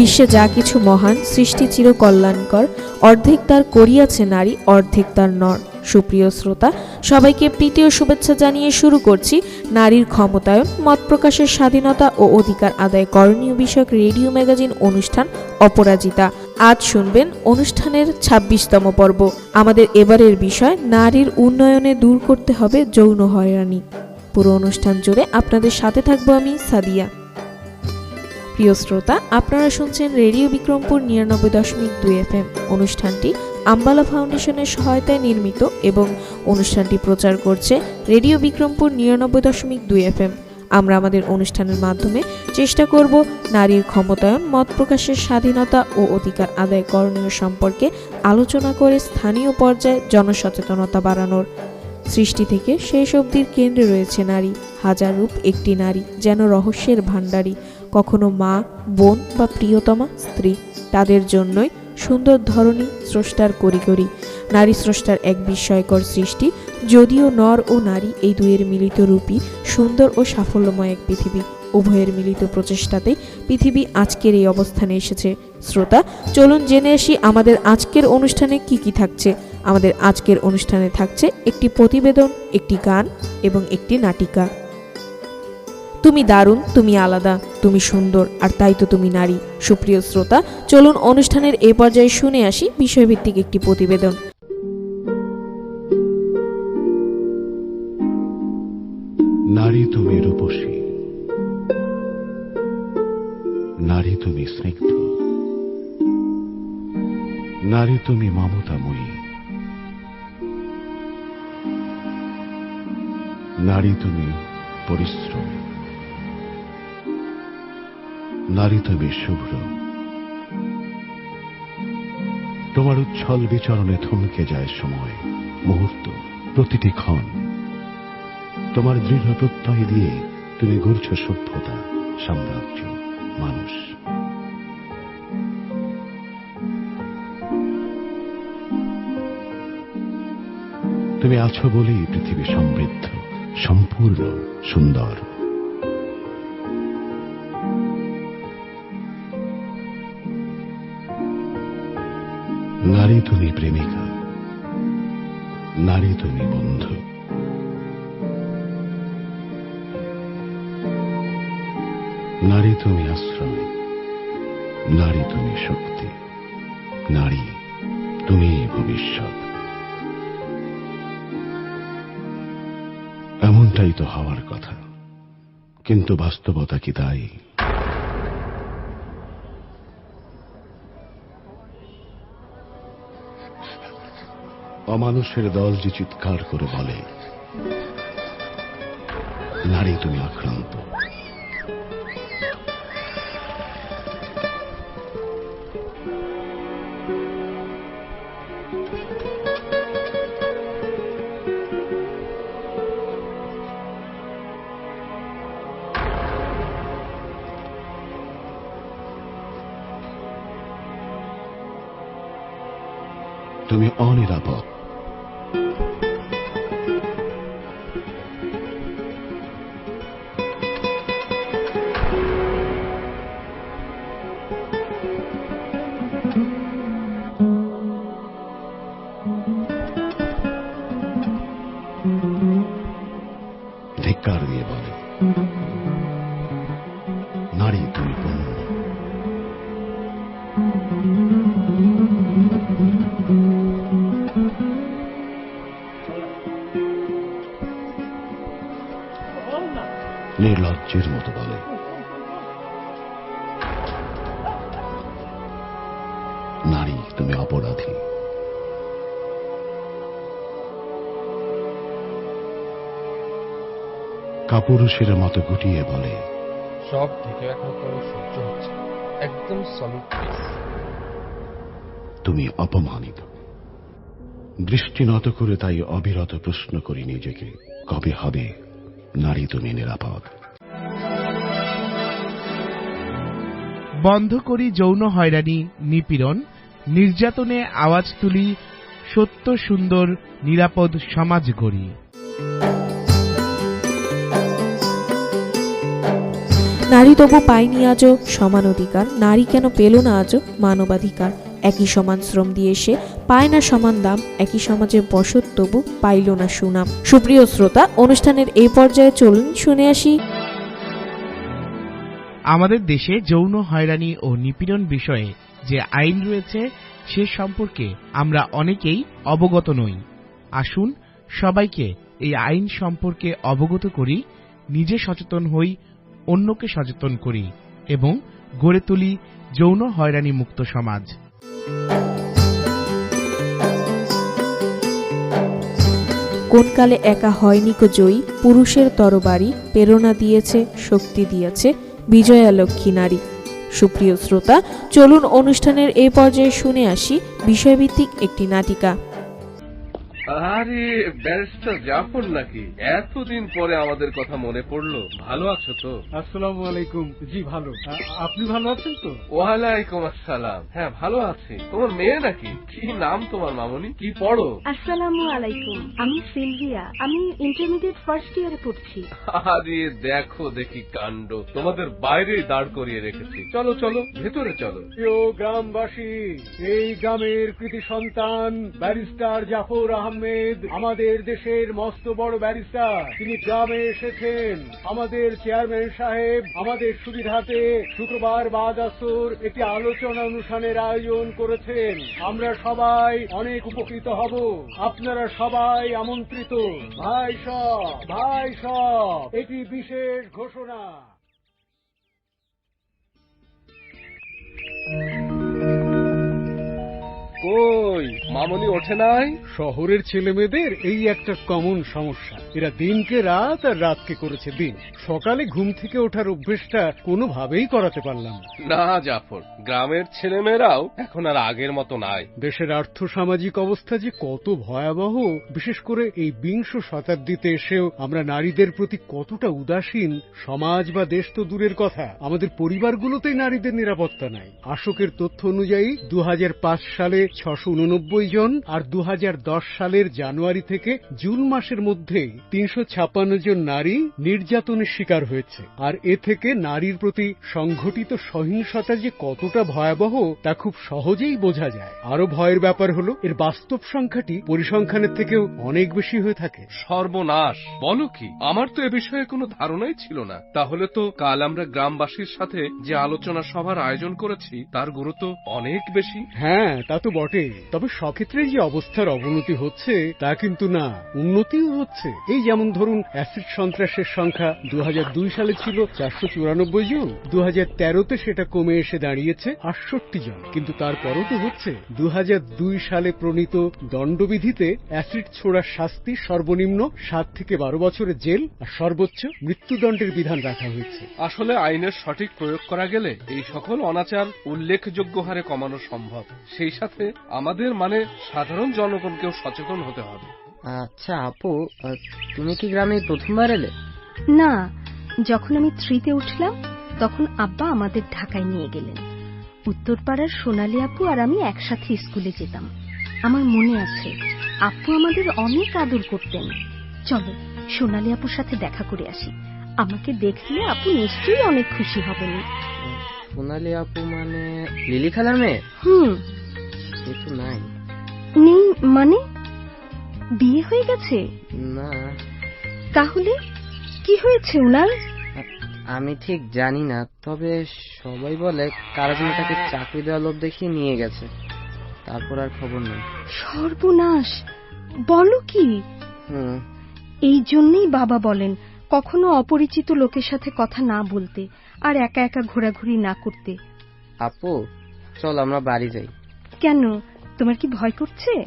বিশ্বে যা কিছু মহান, সৃষ্টি চির কল্যাণকর অর্ধেক তার করিয়াছে নারী, অর্ধেক তার নর। সুপ্রিয় শ্রোতা, সবাইকে প্রীতি ও শুভেচ্ছা জানিয়ে শুরু করছি নারীর ক্ষমতায়ন, মত প্রকাশের স্বাধীনতা ও অধিকার আদায় করণীয় বিষয়ক রেডিও ম্যাগাজিন অনুষ্ঠান অপরাজিতা। আজ শুনবেন অনুষ্ঠানের ২৬তম পর্ব। আমাদের এবারের বিষয়, নারীর উন্নয়নে দূর করতে হবে যৌন হয়রানি। পুরো অনুষ্ঠান জুড়ে আপনাদের সাথে থাকব আমি সাদিয়া। প্রিয় শ্রোতা, আপনারা শুনছেন রেডিও বিক্রমপুর নিরানব্বই দশমিক দুই এফ এম অনুষ্ঠানটি আম্বালা ফাউন্ডেশনের সহায়তায় নির্মিত এবং অনুষ্ঠানটি প্রচার করছে রেডিও বিক্রমপুর নিরানব্বই দশমিক দুই এফ এম আমরা আমাদের অনুষ্ঠানের মাধ্যমে চেষ্টা করব নারীর ক্ষমতায়ন, মত প্রকাশের স্বাধীনতা ও অধিকার আদায় করণীয় সম্পর্কে আলোচনা করে স্থানীয় পর্যায়ে জনসচেতনতা বাড়ানোর। সৃষ্টি থেকে শেষ অবধির কেন্দ্রে রয়েছে নারী। হাজার রূপ একটি নারী, যেন রহস্যের ভাণ্ডারী। কখনো মা, বোন বা প্রিয়তমা, স্ত্রী, তাদের জন্যই সুন্দর ধরনী স্রষ্টার করিগরি। নারী স্রষ্টার এক বিস্ময়কর সৃষ্টি, যদিও নর ও নারী এই দুয়ের মিলিত রূপই সুন্দর ও সাফল্যময় এক পৃথিবী। উভয়ের মিলিত প্রচেষ্টাতেই পৃথিবী আজকের এই অবস্থানে এসেছে। শ্রোতা, চলুন জেনে আসি আমাদের আজকের অনুষ্ঠানে কি কি থাকছে। আমাদের আজকের অনুষ্ঠানে থাকছে একটি প্রতিবেদন, একটি গান এবং একটি নাটিকা। তুমি দারুণ, তুমি আলাদা, তুমি সুন্দর, আর তাই তো তুমি নারী। সুপ্রিয় শ্রোতা, চলুন অনুষ্ঠানের এ পর্যায়ে শুনে আসি বিষয়ভিত্তিক একটি প্রতিবেদন। নারী তুমি রূপসী। নারী তুমি স্নিগ্ধ। নারী তুমি মমতাময়ী। নারী তুমি পরিশ্রম। নারী তুমি শুভ্র। তোমার উচ্ছল বিচরণে থমকে যায় সময়, মুহূর্ত, প্রতিটি ক্ষণ। তোমার দৃঢ় প্রত্যয় দিয়ে তুমি ঘুরছ সভ্যতা, সাম্রাজ্য, মানুষ। তুমি আছো বলেই পৃথিবী সমৃদ্ধ, সম্পূর্ণ, সুন্দর। নারী তুমি প্রেমিকা, নারী তুমি বন্ধু। নারী তুমি আশ্রয়, নারী তুমি শক্তি, নারী তুমি ভবিষ্যৎ। এমনটাই তো হওয়ার কথা, কিন্তু বাস্তবতা কি তাই অমানুষের দল যে চিৎকার করে বলে নারী তুমি আক্রান্ত। তুমি অনিরাপদ। কাপুরুষের মতো গুটিয়ে বলে সব থেকে এখন কোনো সহ্য হচ্ছে একদম সলিড তুমি অপমানিত। দৃষ্টি নত করে তাই অবিরত প্রশ্ন করি নিজেকে কবে হবে নারী তুমি নিরাপদ? বন্ধ করি যৌন হয়রানি নিপীড়ন নির্যাতনে আওয়াজ তুলি সত্য সুন্দর নিরাপদ সমাজ গড়ি। নারী তবু পায়নি আজও। সমান অধিকার, নারী কেন পেল না আজও? মানবাধিকার। একই সমান শ্রম দিয়ে সে পায় না সমান দাম, একই সমাজে বসত তবু পাইল না সুনাম। সুপ্রিয় শ্রোতা, অনুষ্ঠানের এই পর্যায়ে চলুন শুনে আসি। আমাদের দেশে যৌন হয়রানি ও নিপীড়ন বিষয়ে যে আইন রয়েছে, সে সম্পর্কে আমরা অনেকেই অবগত নই। আসুন সবাইকে এই আইন সম্পর্কে অবগত করি, নিজে সচেতন হই অন্যকে সচেতন করি এবং গড়ে তুলি যৌন হয়রানি মুক্ত সমাজ। কোন কালে একা হয়নি কো জয়ী, পুরুষের তরবারি প্রেরণা দিয়েছে, শক্তি দিয়েছে বিজয়া লক্ষ্মী নারী। সুপ্রিয় শ্রোতা, চলুন অনুষ্ঠানের এই পর্যায়ে শুনে আসি বিষয়ভিত্তিক একটি নাটিকা। আরে ব্যারিস্টার জাফর নাকি? এতদিন পরে আমাদের কথা মনে পড়ল। ভালো আছো তো? আসসালামু আলাইকুম। জি ভালো। আপনি ভালো আছেন তো? ওয়ালাইকুম আসসালাম। হ্যাঁ ভালো আছি। তোমার মেয়ে নাকি? কি নাম তোমার মামনি? কি পড়ো? আসসালামু আলাইকুম। আমি সিলভিয়া। আমি ইন্টারমিডিয়েট ফার্স্ট ইয়ারে পড়ছি। আরে দেখো দেখি কাণ্ড। তোমাদের বাইরে দাঁড় করিয়ে রেখেছি। চলো চলো ভেতরে চলো। প্রিয় গ্রামবাসী এই গ্রামের কৃতি সন্তান ব্যারিস্টার জাফর আহমেদ আমাদের দেশের মস্ত বড় ব্যারিস্টার। তিনি গ্রামে এসেছেন। আমাদের চেয়ারম্যান সাহেব, আমাদের সুবিধাতে শুক্রবার বাদ আসর একটি আলোচনা অনুষ্ঠানের আয়োজন করেছেন। আমরা সবাই অনেক উপকৃত হব। আপনারা সবাই আমন্ত্রিত। ভাই সব ভাই সব এটি বিশেষ ঘোষণা। কই? মামনি ওঠে নাই? শহরের ছেলেমেয়েদের এই একটা কমন সমস্যা। এরা দিনকে রাত আর রাতকে করেছে দিন। সকালে ঘুম থেকে ওঠার অভ্যেসটা কোনোভাবেই করাতে পারলাম না। না জাফর গ্রামের ছেলেমেয়েরাও এখন আর আগের মতো নাই। দেশের আর্থ সামাজিক অবস্থা যে কত ভয়াবহ বিশেষ করে এই বিংশ শতাব্দীতে এসেও আমরা নারীদের প্রতি কতটা উদাসীন সমাজ বা দেশ তো দূরের কথা আমাদের পরিবারগুলোতেই নারীদের নিরাপত্তা নাই। আশোকের তথ্য অনুযায়ী দু হাজার পাঁচ সালে ছশো উননব্বই জন আর দু হাজার দশ সালের জানুয়ারি থেকে জুন মাসের মধ্যে তিনশো ছাপ্পান্ন জন নারী নির্যাতনের শিকার হয়েছে। আর এ থেকে নারীর প্রতি সংঘটিত সহিংসতা যে কতটা ভয়াবহ তা খুব সহজেই বোঝা যায়। আরও ভয়ের ব্যাপার হলো এর বাস্তব সংখ্যাটি পরিসংখ্যানের থেকেও অনেক বেশি হয়ে থাকে। সর্বনাশ! বলো কি? আমার তো এ বিষয়ে কোনো ধারণাই ছিল না। তাহলে তো কাল আমরা গ্রামবাসীর সাথে যে আলোচনা সভার আয়োজন করেছি তার গুরুত্ব অনেক বেশি। হ্যাঁ তা তো বটে। তবে সক্ষেত্রে যে অবস্থার অবনতি হচ্ছে, তা কিন্তু না, উন্নতিও হচ্ছে। এই যেমন ধরুন অ্যাসিড সন্ত্রাসের সংখ্যা দু সালে ছিল চারশো চুরানব্বই জন দু তেরোতে সেটা কমে এসে দাঁড়িয়েছে আটষট্টি জন। কিন্তু তারপরও তো হচ্ছে দু সালে প্রণীত দণ্ডবিধিতে অ্যাসিড ছোড়ার শাস্তি সর্বনিম্ন সাত থেকে বারো বছরের জেল আর সর্বোচ্চ মৃত্যুদণ্ডের বিধান রাখা হয়েছে। আসলে আইনের সঠিক প্রয়োগ করা গেলে এই সকল অনাচার উল্লেখযোগ্য হারে কমানো সম্ভব। সেই সাথে আমাদের মানে সাধারণ জনগণকেও সচেতন হতে হবে। আচ্ছা আপু তুমি কি গ্রামে প্রথমবার এলে? না যখন আমি থ্রিতে উঠলাম তখন আব্বা আমাদের ঢাকায় নিয়ে গেলেন। উত্তরপাড়ার সোনালী আপু আর আমি একসাথে স্কুলে যেতাম। আমার মনে আছে আপু আমাদের অনেক আদর করতেন। চলো সোনালী আপুর সাথে দেখা করে আসি। আমাকে দেখলে আপু নিশ্চয়ই অনেক খুশি হবেন। সোনালি আপু মানে লিলি খালার মেয়ে? হুম তো নাই। নেই মানে? বিয়ে হয়ে গেছে? না। তাহলে কি হয়েছে উনার? আমি ঠিক জানি না তবে সবাই বলে কারা যেন তাকে চাকরি দেওয়ার লোভ দেখিয়ে নিয়ে গেছে। তারপর আর খবর নেই। সর্বনাশ! বলো কি? হুম। এই জন্যই বাবা বলেন কখনো অপরিচিত লোকের সাথে কথা না বলতে আর একা একা ঘোরাঘুরি না করতে। আপু চল আমরা বাড়ি যাই। কেন? তোমার কি ভয় করছে?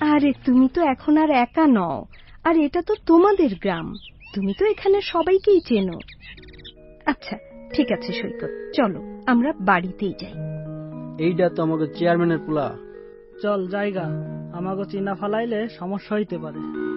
আরে, তুমি তো এখন আর একা নও। আর এটা তো তোমাদের গ্রাম। তুমি তো এখানে সবাইকেই চেনো। আচ্ছা ঠিক আছে সৈকত, চলো, আমরা বাড়িতেই যাই। এইটা তো আমাকে চেয়ারম্যানের পোলা। চল, জায়গা। আমাকে চিনা ফালাইলে সমস্যা হইতে পারে।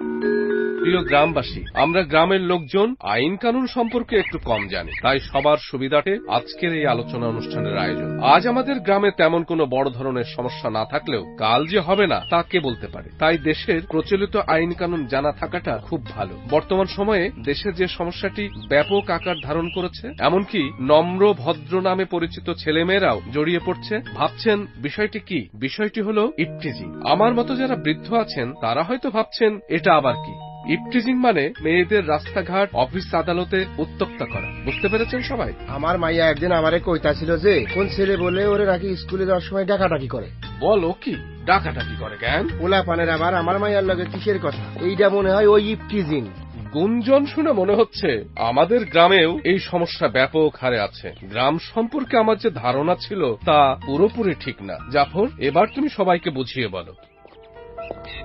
প্রিয় গ্রামবাসী, আমরা গ্রামের লোকজন আইন কানুন সম্পর্কে একটু কম জানি, তাই সবার সুবিধার্থে আজকের এই আলোচনা অনুষ্ঠানের আয়োজন। আজ আমাদের গ্রামে তেমন কোনো বড় ধরনের সমস্যা না থাকলেও কাল যে হবে না তা কে বলতে পারে? তাই দেশের প্রচলিত আইন কানুন জানা থাকাটা খুব ভালো। বর্তমান সময়ে দেশে যে সমস্যাটি ব্যাপক আকার ধারণ করেছে, এমনকি নম্র ভদ্র নামে পরিচিত ছেলেমেয়েরাও জড়িয়ে পড়ছে, ভাবছেন বিষয়টি কি? বিষয়টি হলো ইপটিজিং আমার মতো যারা বৃদ্ধ আছেন, তারা হয়তো ভাবছেন এটা আবার কি? ইপটিজিং মানে মেয়েদের রাস্তাঘাট অফিস আদালতে উত্তক্তা করা। বুঝতে পেরেছেন সবাই? আমার মাইয়া একদিন আমারে কইতাছিল যে কোন ছেলে বলে ওরে নাকি স্কুলে যাওয়ার সময় ডাকাডাকি করে। বলো কি? ডাকাটাকি করে জ্ঞান ওলা পানের আবার আমার মাইয়ার লগে কিসের কথা? এইটা মনে হয় ওই ইপটিজিং। গুঞ্জন শুনে মনে হচ্ছে আমাদের গ্রামেও এই সমস্যা ব্যাপক হারে আছে। গ্রাম সম্পর্কে আমার যে ধারণা ছিল তা পুরোপুরি ঠিক না। জাফর এবার তুমি সবাইকে বুঝিয়ে বলো।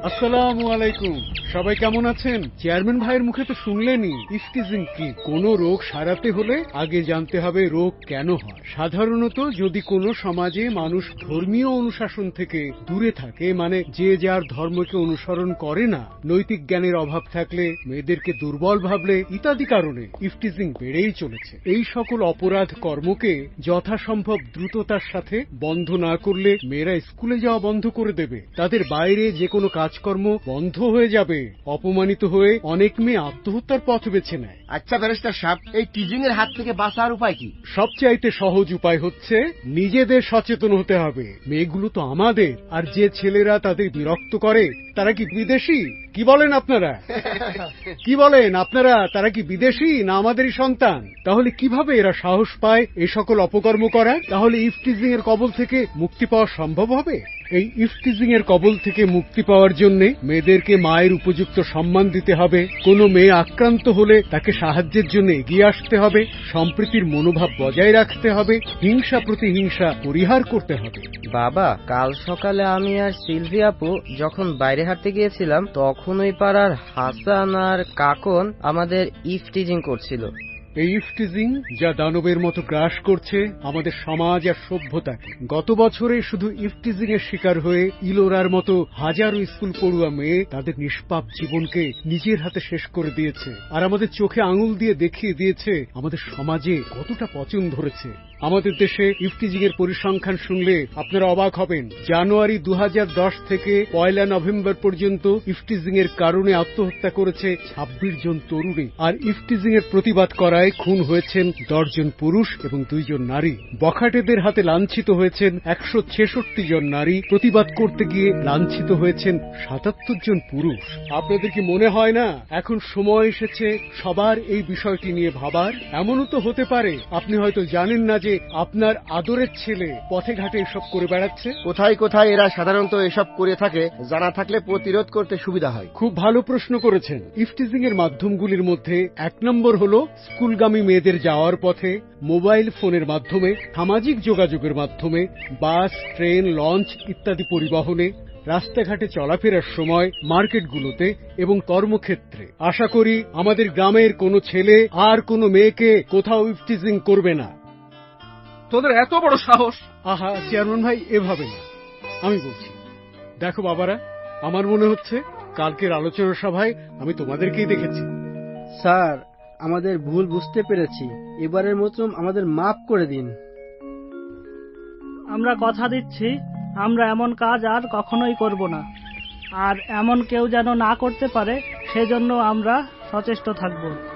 আসসালামু আলাইকুম। সবাই কেমন আছেন? চেয়ারম্যান ভাইয়ের মুখে তো শুনলেনই। ইফটিজিং কি? কোন রোগ সারাতে হলে আগে জানতে হবে রোগ কেন হয়। সাধারণত যদি কোনো সমাজে মানুষ ধর্মীয় অনুশাসন থেকে দূরে থাকে মানে যে যার ধর্মকে অনুসরণ করে না, নৈতিক জ্ঞানের অভাব থাকলে, মেয়েদেরকে দুর্বল ভাবলে, ইত্যাদি কারণে ইফটিজিং বেড়েই চলেছে। এই সকল অপরাধ কর্মকে যথাসম্ভব দ্রুততার সাথে বন্ধ না করলে মেয়েরা স্কুলে যাওয়া বন্ধ করে দেবে। তাদের বাইরে যে কোনো কাজকর্ম বন্ধ হয়ে যাবে। অপমানিত হয়ে অনেক মেয়ে আত্মহত্যার পথ বেছে নেয়। আচ্ছা ব্যারিস্টার সাহেব এই টিজিং এর হাত থেকে বাঁচার উপায় কি? সবচাইতে সহজ উপায় হচ্ছে নিজেদের সচেতন হতে হবে। মেয়েগুলো তো আমাদের আর যে ছেলেরা তাদের বিরক্ত করে তারা কি বিদেশি? কি বলেন আপনারা? কি বলেন আপনারা? তারা কি বিদেশি না আমাদেরই সন্তান? তাহলে কীভাবে এরা সাহস পায় এ সকল অপকর্ম করার? তাহলে ইফটিজিং এর কবল থেকে মুক্তি পাওয়া সম্ভব হবে? এই ইফটিজিং এর কবল থেকে মুক্তি পাওয়ার জন্য মেয়েদেরকে মায়ের উপযুক্ত সম্মান দিতে হবে। কোনো মেয়ে আক্রান্ত হলে তাকে সাহায্যের জন্য এগিয়ে আসতে হবে। সম্প্রীতির মনোভাব বজায় রাখতে হবে। হিংসা প্রতিহিংসা পরিহার করতে হবে। বাবা, কাল সকালে আমি আর সিলভি আপু যখন বাইরে হাঁটতে গিয়েছিলাম তখন ওই পাড়ার হাসান আর কাকন আমাদের ইফটিজিং করছিল। এই ইফটিজিং যা দানবের মতো গ্রাস করছে আমাদের সমাজ আর সভ্যতাকে। গত বছরে শুধু ইফটিজিং এর শিকার হয়ে ইলোরার মতো হাজারো স্কুল পড়ুয়া মেয়ে তাদের নিষ্পাপ জীবনকে নিজের হাতে শেষ করে দিয়েছে আর আমাদের চোখে আঙুল দিয়ে দেখিয়ে দিয়েছে আমাদের সমাজে কতটা পচন ধরেছে। আমাদের দেশে ইফটিজিং এর পরিসংখ্যান শুনলে আপনারা অবাক হবেন, জানুয়ারি দু হাজার দশ থেকে পয়লা নভেম্বর পর্যন্ত ইফটিজিং এর কারণে আত্মহত্যা করেছে ছাব্বিশ জন তরুণী। আর ইফটিজিং এর প্রতিবাদ করায় খুন হয়েছেন দশজন পুরুষ এবং দুইজন নারী। বখাটেদের হাতে লাঞ্ছিত হয়েছেন একশো ছেষট্টি জন নারী। প্রতিবাদ করতে গিয়ে লাঞ্ছিত হয়েছেন সাতাত্তর জন পুরুষ। আপনাদের কি মনে হয় না? এখন সময় এসেছে সবার এই বিষয়টি নিয়ে ভাবার। এমনও তো হতে পারে আপনি হয়তো জানেন না যে আপনার আদরের ছেলে পথে ঘাটে এসব করে বেড়াচ্ছে। কোথায় কোথায় এরা সাধারণত এসব করে থাকে জানা থাকলে প্রতিরোধ করতে সুবিধা হয়। খুব ভালো প্রশ্ন করেছেন। ইফটিজিং এর মাধ্যমগুলির মধ্যে এক নম্বর হলো স্কুলগামী মেয়েদের যাওয়ার পথে মোবাইল ফোনের মাধ্যমে সামাজিক যোগাযোগের মাধ্যমে বাস ট্রেন লঞ্চ ইত্যাদি পরিবহনে রাস্তাঘাটে চলাফেরার সময় মার্কেটগুলোতে এবং কর্মক্ষেত্রে। আশা করি আমাদের গ্রামের কোনো ছেলে আর কোনো মেয়েকে কোথাও ইফটিজিং করবে না। তোদের এত বড় সাহস? আহা চেয়ারম্যান ভাই এভাবে না। আমি বলছি দেখো বাবারা আমার মনে হচ্ছে কালকের আলোচনা সভায় আমি তোমাদেরকেই দেখেছি। স্যার আমাদের ভুল বুঝতে পেরেছি। এবারের মতন আমাদের মাফ করে দিন। আমরা কথা দিচ্ছি, আমরা এমন কাজ আর কখনোই করব না। আর এমন কেউ যেন না করতে পারে, সেজন্য আমরা সচেষ্ট থাকব।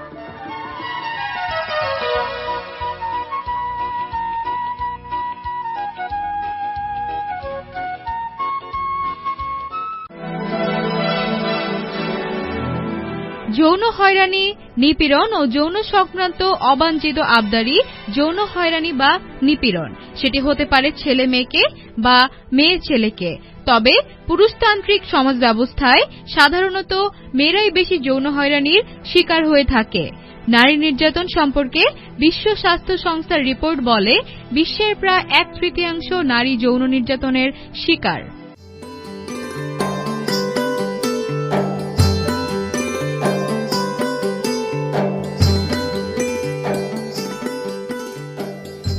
যৌন হয়রানি, নিপীড়ন ও যৌন সংক্রান্ত অবাঞ্ছিত আবদারি, যৌন হয়রানি বা নিপীড়ন। সেটি হতে পারে ছেলে মেয়েকে বা মেয়ে ছেলেকে। তবে পুরুষতান্ত্রিক সমাজ ব্যবস্থায় সাধারণত মেয়েরাই বেশি যৌন হয়রানির শিকার হয়ে থাকে। নারী নির্যাতন সম্পর্কে বিশ্ব স্বাস্থ্য সংস্থার রিপোর্ট বলে, বিশ্বের প্রায় এক তৃতীয়াংশ নারী যৌন নির্যাতনের শিকার।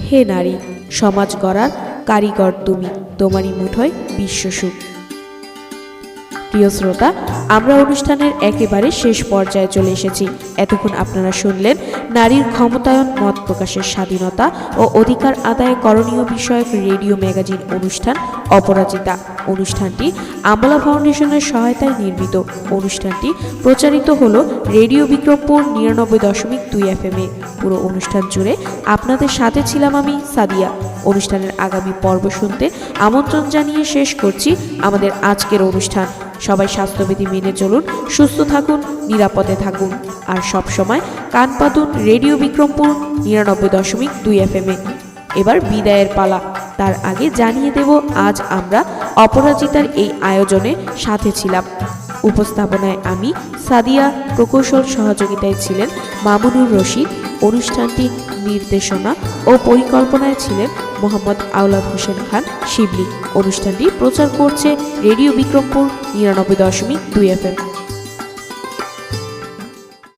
হে নারী সমাজ গড়ার কারিগর তুমি তোমারই মুঠোয় বিশ্বসুখ প্রিয় শ্রোতা, আমরা অনুষ্ঠানের একেবারে শেষ পর্যায়ে চলে এসেছি। এতক্ষণ আপনারা শুনলেন নারীর ক্ষমতায়ন, মত প্রকাশের স্বাধীনতা ও অধিকার আদায় করণীয় বিষয়ক রেডিও ম্যাগাজিন অনুষ্ঠান অপরাজিতা। অনুষ্ঠানটি আমলা ফাউন্ডেশনের সহায়তায় নির্মিত। অনুষ্ঠানটি প্রচারিত হল রেডিও বিক্রমপুর নিরানব্বই দশমিক দুই এফ এ। পুরো অনুষ্ঠান জুড়ে আপনাদের সাথে ছিলাম আমি সাদিয়া। অনুষ্ঠানের আগামী পর্ব শুনতে আমন্ত্রণ জানিয়ে শেষ করছি আমাদের আজকের অনুষ্ঠান। সবাই স্বাস্থ্যবিধি মেনে চলুন, সুস্থ থাকুন, নিরাপদে থাকুন। আর সব সময় কান পাতুন রেডিও বিক্রমপুর নিরানব্বই দশমিক দুই এফ এম এ। এবার বিদায়ের পালা। তার আগে জানিয়ে দেব, আজ আমরা অপরাজিতার এই আয়োজনে সাথে ছিলাম। উপস্থাপনায় আমি, সাদিয়া প্রকৌশল সহযোগিতায় ছিলেন মামুনুর রশিদ, অনুষ্ঠানটি নির্দেশনা ও পরিকল্পনায় ছিলেন মোহাম্মদ আওলাদ হোসেন খান শিবলি। অনুষ্ঠানটি প্রচার করছে রেডিও বিক্রমপুর নিরানব্বই দশমিক দুই এফ